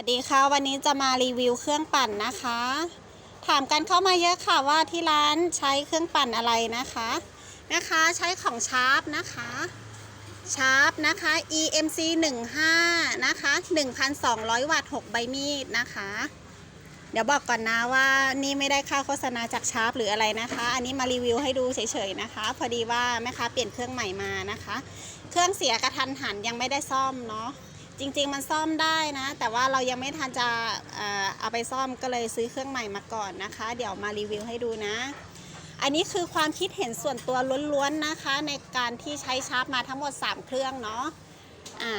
วัสดีค่ะ วันนี้จะมารีวิวเครื่องปั่นนะคะ ถามกันเข้ามาเยอะค่ะว่าที่ร้านใช้เครื่องปั่นอะไรนะคะนะคะใช้ของชาร์ปนะคะชาร์ปนะคะ EMC 15นะคะ1,200 วัตต์6ใบมีดนะคะ เดี๋ยวบอกก่อนนะว่านี่ไม่ได้ค่าโฆษณาจากชาร์ปหรืออะไรนะคะ อันนี้มารีวิวให้ดูเฉยๆนะคะ พอดีว่าแม่ค้าเปลี่ยนเครื่องใหม่มานะคะ เครื่องเสียกระทันหันยังไม่ได้ซ่อมเนาะ จริง ๆ มันซ่อมได้นะ แต่ว่าเรายังไม่ทันจะเอ่อเอาไปซ่อมก็เลยซื้อเครื่องใหม่มาก่อนนะคะ เดี๋ยวมารีวิวให้ดูนะ อันนี้คือความคิดเห็นส่วนตัวล้วนๆนะคะ ในการที่ใช้ชาร์จมาทั้งหมด 3 เครื่องเนาะอ่า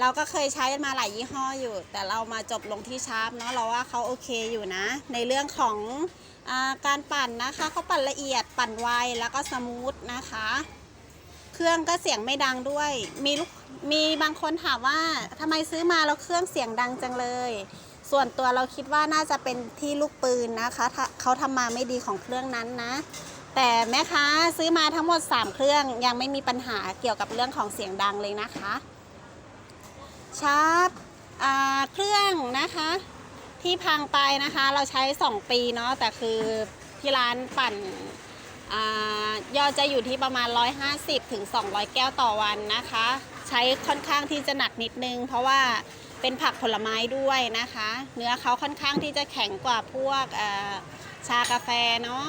เราก็เคยใช้มาหลายยี่ห้ออยู่ แต่เรามาจบลงที่ชาร์ปเนาะเราว่าเขาโอเคอยู่นะ ในเรื่องของอาการปั่นนะคะเขาปั่นละเอียดปั่นไวแล้วก็สมูทนะคะ เครื่องก็เสียงไม่ดังด้วย มีลูกมีบางคนถามว่าทำไมซื้อมาแล้วเครื่องเสียงดังจังเลย ส่วนตัวเราคิดว่าน่าจะเป็นที่ลูกปืนนะคะเขาทำมาไม่ดีของเครื่องนั้นนะ แต่แม่ค้าซื้อมาทั้งหมด 3 เครื่องยังไม่มีปัญหาเกี่ยวกับเรื่องของเสียงดังเลยนะคะชาร์ปเครื่องนะคะที่พังไปนะคะ เราใช้ 2 ปีเนาะแต่คือที่ร้านปั่น ยอดจะอยู่ที่ประมาณ 150ถึง200 แก้วต่อวันนะคะ ใช้ค่อนข้างที่จะหนักนิดนึง เพราะว่าเป็นผักผลไม้ด้วยนะคะ เนื้อเขาค่อนข้างที่จะแข็งกว่าพวกชากาแฟเนาะ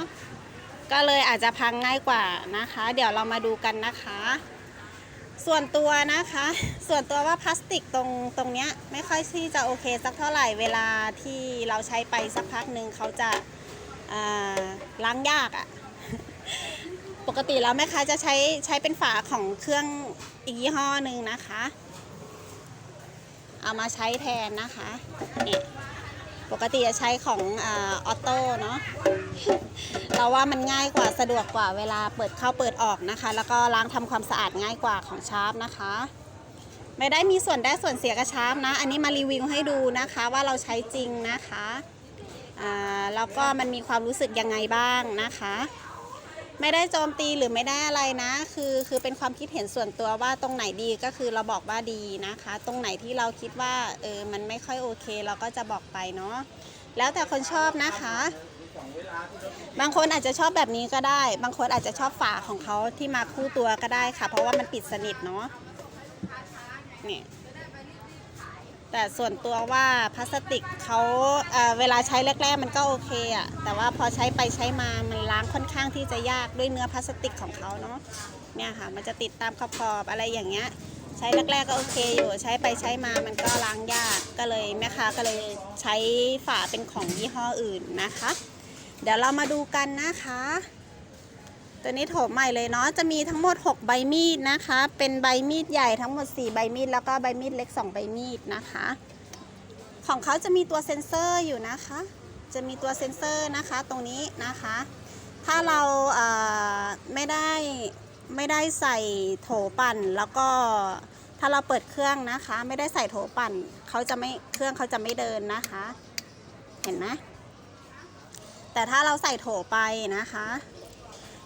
ก็เลยอาจจะพังง่ายกว่านะคะ เดี๋ยวเรามาดูกันนะคะ ส่วนตัวนะคะ ส่วนตัวว่าพลาสติกตรงตรงเนี้ยไม่ค่อยที่จะโอเคสักเท่าไหร่เวลาที่เราใช้ไปสักพักหนึ่งเขาจะล้างยากอะ่ะ ปกติแล้วแม่ค้าจะใช้ใช้เป็นฝาของเครื่องอีกยี่ห้อหนึ่งนะคะ เอามาใช้แทนนะคะนี่ปกติจะใช้ของออโต้เนาะเราว่ามันง่ายกว่าสะดวกกว่าเวลาเปิดเข้าเปิดออกนะคะ แล้วก็ล้างทำความสะอาดง่ายกว่าของชาร์ปนะคะ ไม่ได้มีส่วนได้ส่วนเสียกับชาร์ปนะ อันนี้มารีวิวให้ดูนะคะว่าเราใช้จริงนะคะแล้วก็มันมีความรู้สึกยังไงบ้างนะคะ ไม่ได้โจมตีหรือไม่ได้อะไรนะ คือคือเป็นความคิดเห็นส่วนตัวว่าตรงไหนดีก็คือเราบอกว่าดีนะคะ ตรงไหนที่เราคิดว่าเออมันไม่ค่อยโอเค เราก็จะบอกไปเนาะแล้วแต่คนชอบนะคะ บางคนอาจจะชอบแบบนี้ก็ได้ บางคนอาจจะชอบฝาของเขาที่มาคู่ตัวก็ได้ค่ะ เพราะว่ามันปิดสนิทเนาะเนี่ย แต่ส่วนตัวว่าพลาสติกเขาเเวลาใช้แรก ๆ มันก็โอเคอะแต่ว่าพอใช้ไปใช้มามันล้างค่อนข้างที่จะยากด้วยเนื้อพลาสติกของเขาเนาะเนี่ยค่ะมันจะติดตามขอบๆอะไรอย่างเงี้ยใช้แรก ๆก็โอเคอยู่ใช้ไปใช้มามันก็ล้างยากก็เลยแม่ค้าก็เลยใช้ฝาเป็นของยี่ห้ออื่นนะคะ เดี๋ยวเรามาดูกันนะคะ ตัวนี้โถมใหม่เลยเนาะ จะมีทั้งหมด 6 ใบมีดนะคะ เป็นใบมีดใหญ่ทั้งหมด 4 ใบมีด แล้วก็ใบมีดเล็ก 2 ใบมีดนะคะ ของเขาจะมีตัวเซ็นเซอร์อยู่นะคะ จะมีตัวเซ็นเซอร์นะคะตรงนี้นะคะ ถ้าเราเไม่ได้ไม่ได้ใส่โถปั่นแล้วก็ถ้าเราเปิดเครื่องนะคะ ไม่ได้ใส่โถปั่นเขาจะไม่เครื่องเขาจะไม่เดินนะคะ เห็นไหมแต่ถ้าเราใส่โถไปนะคะ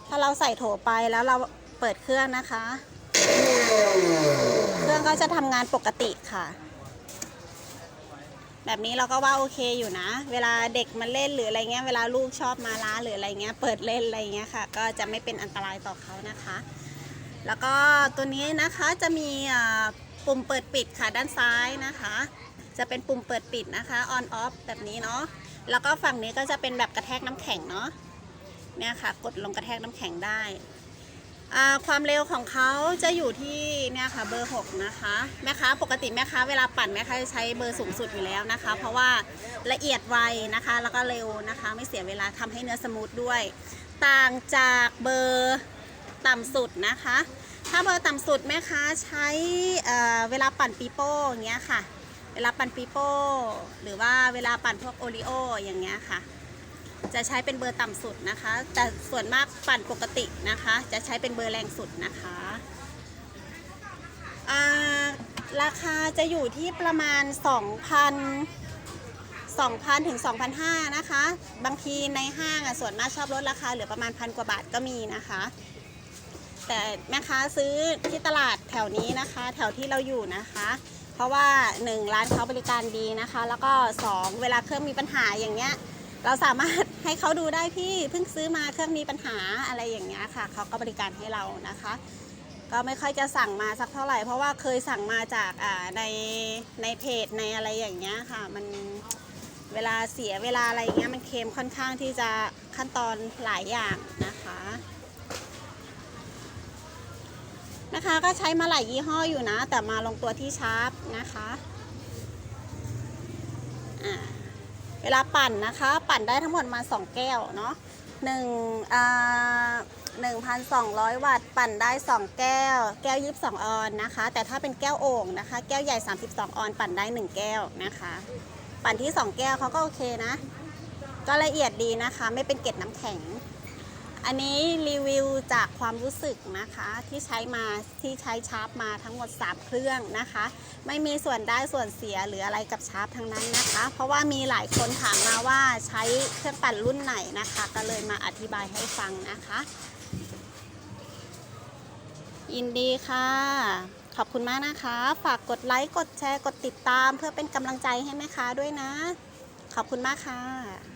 ถ้าเราใส่โถไปแล้วเราเปิดเครื่องนะคะ เครื่องก็จะทำงานปกติค่ะ แบบนี้เราก็ว่าโอเคอยู่นะ เวลาเด็กมาเล่นหรืออะไรเงี้ย เวลาลูกชอบมาล้าหรืออะไรเงี้ย เปิดเล่นอะไรเงี้ยค่ะ ก็จะไม่เป็นอันตรายต่อเขานะคะ แล้วก็ตัวนี้นะคะจะมีปุ่มเปิดปิดค่ะด้านซ้ายนะคะ จะเป็นปุ่มเปิดปิดนะคะ on off แบบนี้เนาะ แล้วก็ฝั่งนี้ก็จะเป็นแบบกระแทกน้ำแข็งเนาะ เนี่ยค่ะ กดลงกระแทกน้ำแข็งได้ ความเร็วของเขาจะอยู่ที่เนี่ยค่ะเบอร์ 6 นะคะแม่ค้าปกติแม่ค้าเวลาปั่นแม่ค้าจะใช้เบอร์สูงสุดอยู่แล้วนะคะ เพราะว่าละเอียดไวนะคะ แล้วก็เร็วนะคะ ไม่เสียเวลาทำให้เนื้อสมูทด้วย ต่างจากเบอร์ต่ำสุดนะคะ ถ้าเบอร์ต่ำสุดแม่ค้าใช้เเวลาปั่นปีโป้อย่างเงี้ยค่ะ เวลาปั่นปีโป้ หรือว่าเวลาปั่นพวกโอริโออย่างเงี้ยค่ะ จะใช้เป็นเบอร์ต่ำสุดนะคะ แต่ส่วนมากปั่นปกตินะคะ จะใช้เป็นเบอร์แรงสุดนะคะราคาจะอยู่ที่ประมาณ 2,000 2,000 ถึง 2,500 นะคะ บางทีในห้างอะส่วนมากชอบลดราคาเหลือประมาณพันกว่าบาทก็มีนะคะ แต่แม่ค้าซื้อที่ตลาดแถวนี้นะคะ แถวที่เราอยู่นะคะ เพราะว่าหนึ่งร้านเขาบริการดีนะคะ แล้วก็สองเวลาเครื่องมีปัญหาอย่างเงี้ย เราสามารถให้เขาดูได้พี่เพิ่งซื้อมาเครื่องมีปัญหาอะไรอย่างเงี้ยค่ะเขาก็บริการให้เรานะคะ ก็ไม่ค่อยจะสั่งมาสักเท่าไหร่ เพราะว่าเคยสั่งมาจากในในเพจในอะไรอย่างเงี้ยค่ะ มันเวลาเสียเวลาอะไรเงี้ยมันเค็มค่อนข้างที่จะขั้นตอนหลายอย่างนะคะนะคะก็ใช้มาหลายยี่ห้ออยู่นะ แต่มาลงตัวที่ชาร์ปนะคะอ่า เวลาปั่นนะคะ ปั่นได้ทั้งหมดมา 2 แก้วเนาะหนึ่งอ่าหนึ่งพันสองร้อยวัตต์ปั่นได้ 2 แก้ว แก้ว22ออนนะคะ แต่ถ้าเป็นแก้วโอ่งนะคะ แก้วใหญ่ 32 ออนปั่นได้ 1 แก้วนะคะ ปั่นที่ 2 แก้วเขาก็โอเคนะ ก็ละเอียดดีนะคะ ไม่เป็นเกล็ดน้ำแข็ง อันนี้รีวิวจากความรู้สึกนะคะที่ใช้มาที่ใช้ชาร์ปมาทั้งหมด 3 เครื่องนะคะ ไม่มีส่วนได้ส่วนเสียหรืออะไรกับชาร์ปทั้งนั้นนะคะ เพราะว่ามีหลายคนถามมาว่าใช้เครื่องปั่นรุ่นไหนนะคะ ก็เลยมาอธิบายให้ฟังนะคะยินดีค่ะ ขอบคุณมากนะคะ ฝากกดไลค์กดแชร์กดติดตาม เพื่อเป็นกำลังใจให้แม่ค้าด้วยนะ ขอบคุณมากค่ะ